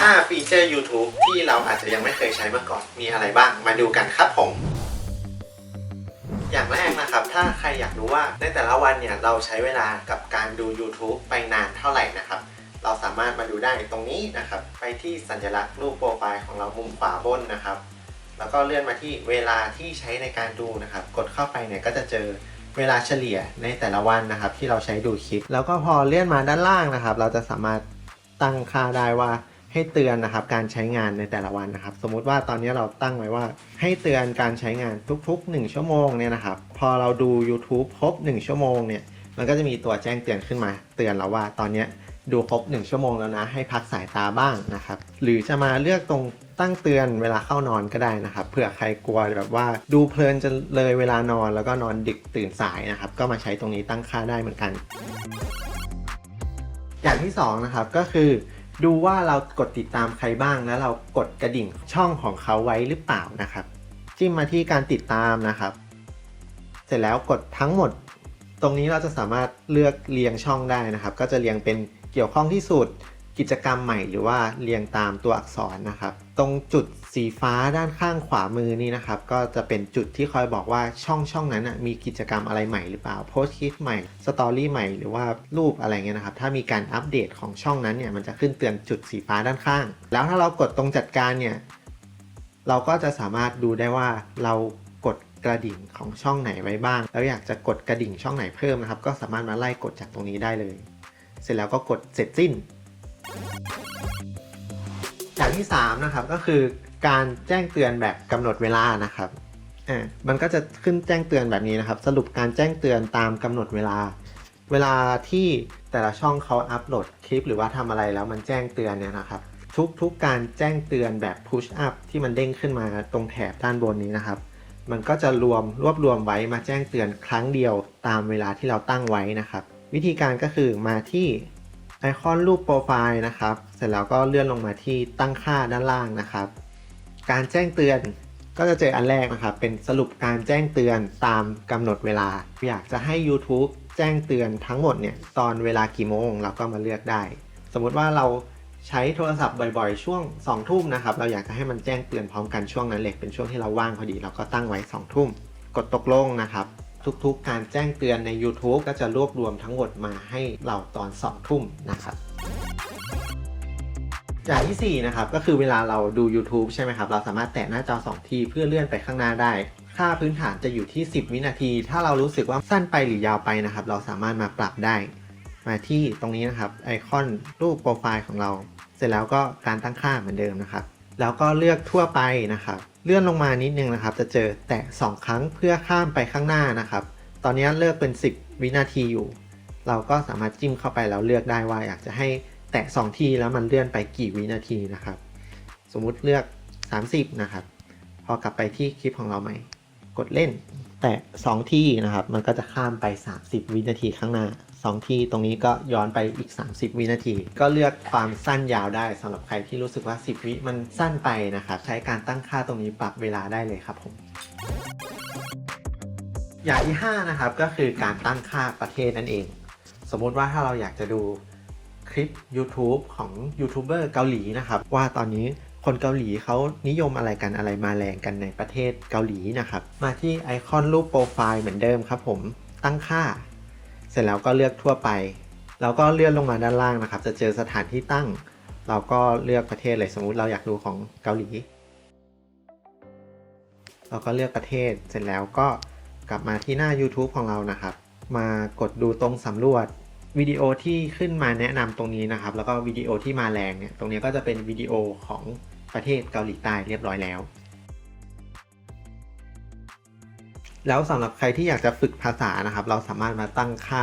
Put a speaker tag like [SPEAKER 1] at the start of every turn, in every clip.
[SPEAKER 1] 5ฟีเจอร์ YouTube ที่เราอาจจะยังไม่เคยใช้มาก่อนมีอะไรบ้างมาดูกันครับผม อย่างแรกนะครับ ถ้าใครอยากรู้ว่าในแต่ละวันเนี่ย เราใช้เวลากับการดู YouTube ไปนานเท่าไหร่นะครับ เราสามารถมาดูได้ตรงนี้นะครับ ไปที่สัญลักษณ์รูปโปรไฟล์ของเรามุมขวาบนนะครับ แล้วก็เลื่อนมาที่เวลาที่ใช้ในการดูนะครับ กดเข้าไปเนี่ยก็จะเจอเวลาเฉลี่ยในแต่ละวันนะครับ ที่เราใช้ดูคลิป แล้วก็พอเลื่อนมาด้านล่างนะครับ เราจะสามารถตั้งค่าได้ว่า ให้เตือนนะครับการใช้งานในแต่ละวันนะครับ สมมุติว่าตอนนี้เราตั้งไว้ว่า ให้เตือนการใช้งานทุก ๆ 1 ชั่วโมงเนี่ยนะครับ พอเราดู YouTube ครบ 1 ชั่วโมงเนี่ยมันก็จะมีตัวแจ้งเตือนขึ้นมา เตือนเราว่าตอนนี้ดูครบ 1 ชั่วโมงแล้วนะ ให้พักสายตาบ้างนะครับ หรือจะมาเลือกตรงตั้งเตือนเวลาเข้านอนก็ได้นะครับเผื่อใครกลัวแบบว่าดูเพลินจะเลยเวลานอนแล้วก็นอนดึกตื่นสายนะครับ ก็มาใช้ตรงนี้ตั้งค่าได้เหมือนกัน อย่างที่สองนะครับก็คือ ดูว่าเรากดติดตามใครบ้างแล้วเรากดกระดิ่งช่องของเขาไว้หรือเปล่านะครับ จิ้มมาที่การติดตามนะครับ เสร็จแล้วกดทั้งหมด ตรงนี้เราจะสามารถเลือกเรียงช่องได้นะครับ ก็จะเรียงเป็นเกี่ยวข้องที่สุด กิจกรรมใหม่หรือว่าเรียงตามตัวอักษรนะครับ ตรงจุดสีฟ้าด้านข้างขวามือนี่นะครับ ก็จะเป็นจุดที่คอยบอกว่าช่องช่องนั้นมีกิจกรรมอะไรใหม่หรือเปล่าโพสต์คลิปใหม่สตอรี่ใหม่หรือว่ารูปอะไรเงี้ยนะครับ ถ้ามีการอัปเดตของช่องนั้นเนี่ยมันจะขึ้นเตือนจุดสีฟ้าด้านข้าง แล้วถ้าเรากดตรงจัดการเนี่ยเราก็จะสามารถดูได้ว่าเรากดกระดิ่งของช่องไหนไว้บ้าง แล้วอยากจะกดกระดิ่งช่องไหนเพิ่มนะครับ ก็สามารถมาไล่กดจากตรงนี้ได้เลย เสร็จแล้วก็กดเสร็จสิ้น อย่างที่3นะครับก็คือการแจ้งเตือนแบบกำหนดเวลานะครับอ่ามันก็จะขึ้นแจ้งเตือนแบบนี้นะครับ สรุปการแจ้งเตือนตามกำหนดเวลา เวลาที่แต่ละช่องเขาอัปโหลดคลิป หรือว่าทำอะไรแล้วมันแจ้งเตือนเนี่ยนะครับ ทุกๆกการแจ้งเตือนแบบ push up ที่มันเด้งขึ้นมาตรงแถบด้านบนนี้นะครับ มันก็จะรวมรวบรวมไว้มาแจ้งเตือนครั้งเดียวตามเวลาที่เราตั้งไว้นะครับ วิธีการก็คือมาที่ ไอคอนรูปโปรไฟล์นะครับ เสร็จแล้วก็เลื่อนลงมาที่ตั้งค่าด้านล่างนะครับ การแจ้งเตือนก็จะเจออันแรกนะครับ เป็นสรุปการแจ้งเตือนตามกำหนดเวลา อยากจะให้ YouTube แจ้งเตือนทั้งหมดเนี่ยตอนเวลากี่โมงเราก็มาเลือกได้ สมมุติว่าเราใช้โทรศัพท์บ่อยๆ ช่วง2ทุ่มนะครับ เราอยากจะให้มันแจ้งเตือนพร้อมกันช่วงนั้นเลยเป็นช่วงที่เราว่างพอดี เราก็ตั้งไว้2ทุ่ม กดตกลงนะครับ ทุกๆ การแจ้งเตือนใน YouTube ก็จะรวบรวมทั้งหมดมาให้เราตอน2ทุ่มนะครับอย่างที่4นะครับก็คือเวลาเราดู YouTube ใช่ไหมครับ เราสามารถแตะหน้าจอ 2 ทีเพื่อเลื่อนไปข้างหน้าได้ ค่าพื้นฐานจะอยู่ที่ 10 วินาที ถ้าเรารู้สึกว่าสั้นไปหรือยาวไปนะครับ เราสามารถมาปรับได้ มาที่ตรงนี้นะครับไอคอนรูปโปรไฟล์ของเรา เสร็จแล้วก็การตั้งค่าเหมือนเดิมนะครับ แล้วก็เลือกทั่วไปนะครับ เลื่อนลงมานิดนึงนะครับ จะเจอแตะ 2 ครั้งเพื่อข้ามไปข้างหน้านะครับ ตอนนี้เลือกเป็น 10 วินาทีอยู่ เราก็สามารถจิ้มเข้าไปแล้วเลือกได้ว่าอยากจะให้แตะ 2 ทีแล้วมันเลื่อนไปกี่วินาทีนะครับ สมมุติเลือก 30 นะครับ พอกลับไปที่คลิปของเราใหม่ กดเล่น แตะ 2 ทีนะครับ มันก็จะข้ามไป 30 วินาทีข้างหน้า 2 ที่ตรงนี้ก็ย้อนไปอีก 30 วินาที ก็เลือกความสั้นยาวได้สำหรับใครที่รู้สึกว่า 10 วิมันสั้นไปนะครับใช้การตั้งค่าตรงนี้ปรับเวลาได้เลยครับผมอย่างที่ 5 นะครับก็คือการตั้งค่าประเทศนั่นเอง สมมุติว่าถ้าเราอยากจะดูคลิป YouTube ของยูทูบเบอร์เกาหลีนะครับว่าตอนนี้คนเกาหลีเขานิยมอะไรกันอะไรมาแรงกันในประเทศเกาหลีนะครับ มาที่ไอคอนรูปโปรไฟล์เหมือนเดิมครับผมตั้งค่า เสร็จแล้วก็เลือกทั่วไป แล้วก็เลื่อนลงมาด้านล่างนะครับ จะเจอสถานที่ตั้ง เราก็เลือกประเทศเลยสมมุติเราอยากดูของเกาหลี เราก็เลือกประเทศ เสร็จแล้วก็กลับมาที่หน้า YouTube ของเรานะครับ มากดดูตรงสำรวจวิดีโอที่ขึ้นมาแนะนำตรงนี้นะครับ แล้วก็วิดีโอที่มาแรงเนี่ย ตรงนี้ก็จะเป็นวิดีโอของประเทศเกาหลีใต้เรียบร้อยแล้ว แล้วสำหรับใครที่อยากจะฝึกภาษานะครับ เราสามารถมาตั้งค่า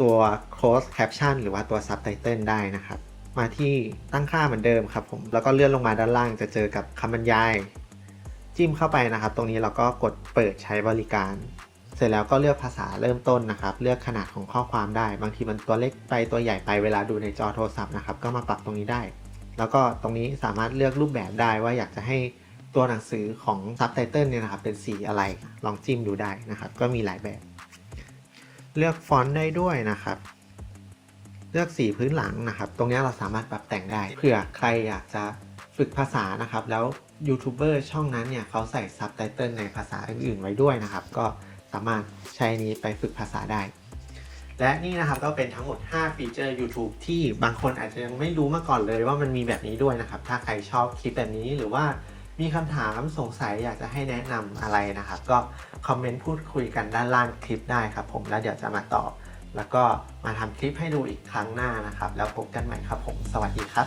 [SPEAKER 1] ตัว close caption หรือว่าตัว subtitle ได้นะครับ มาที่ตั้งค่าเหมือนเดิมครับผม แล้วก็เลื่อนลงมาด้านล่างจะเจอกับคำบรรยาย จิ้มเข้าไปนะครับ ตรงนี้เราก็กดเปิดใช้บริการ เสร็จแล้วก็เลือกภาษาเริ่มต้นนะครับ เลือกขนาดของข้อความได้ บางทีมันตัวเล็กไปตัวใหญ่ไปเวลาดูในจอโทรศัพท์นะครับ ก็มาปรับตรงนี้ได้ แล้วก็ตรงนี้สามารถเลือกรูปแบบได้ว่าอยากจะให้ ตัวหนังสือของซับไตเติลเนี่ยนะครับเป็นสีอะไรลองจิ้มดูได้นะครับ ก็มีหลายแบบ เลือกฟอนต์ได้ด้วยนะครับ เลือกสีพื้นหลังนะครับ ตรงนี้เราสามารถปรับแต่งได้เผื่อใครอยากจะฝึกภาษานะครับ แล้วยูทูบเบอร์ช่องนั้นเนี่ยเขาใส่ซับไตเติลในภาษาอื่นๆ ไว้ด้วยนะครับ ก็สามารถใช้นี้ไปฝึกภาษาได้ และนี่นะครับก็เป็นทั้งหมด 5 ฟีเจอร์ YouTube ที่บางคนอาจจะยังไม่รู้มาก่อนเลยว่ามันมีแบบนี้ด้วยนะครับ ถ้าใครชอบคลิปแบบนี้หรือว่า มีคำถามสงสัยอยากจะให้แนะนำอะไรนะครับ ก็คอมเมนต์พูดคุยกันด้านล่างคลิปได้ครับผมแล้วเดี๋ยวจะมาตอบ แล้วก็มาทำคลิปให้ดูอีกครั้งหน้านะครับ แล้วพบกันใหม่ครับผม สวัสดีครับ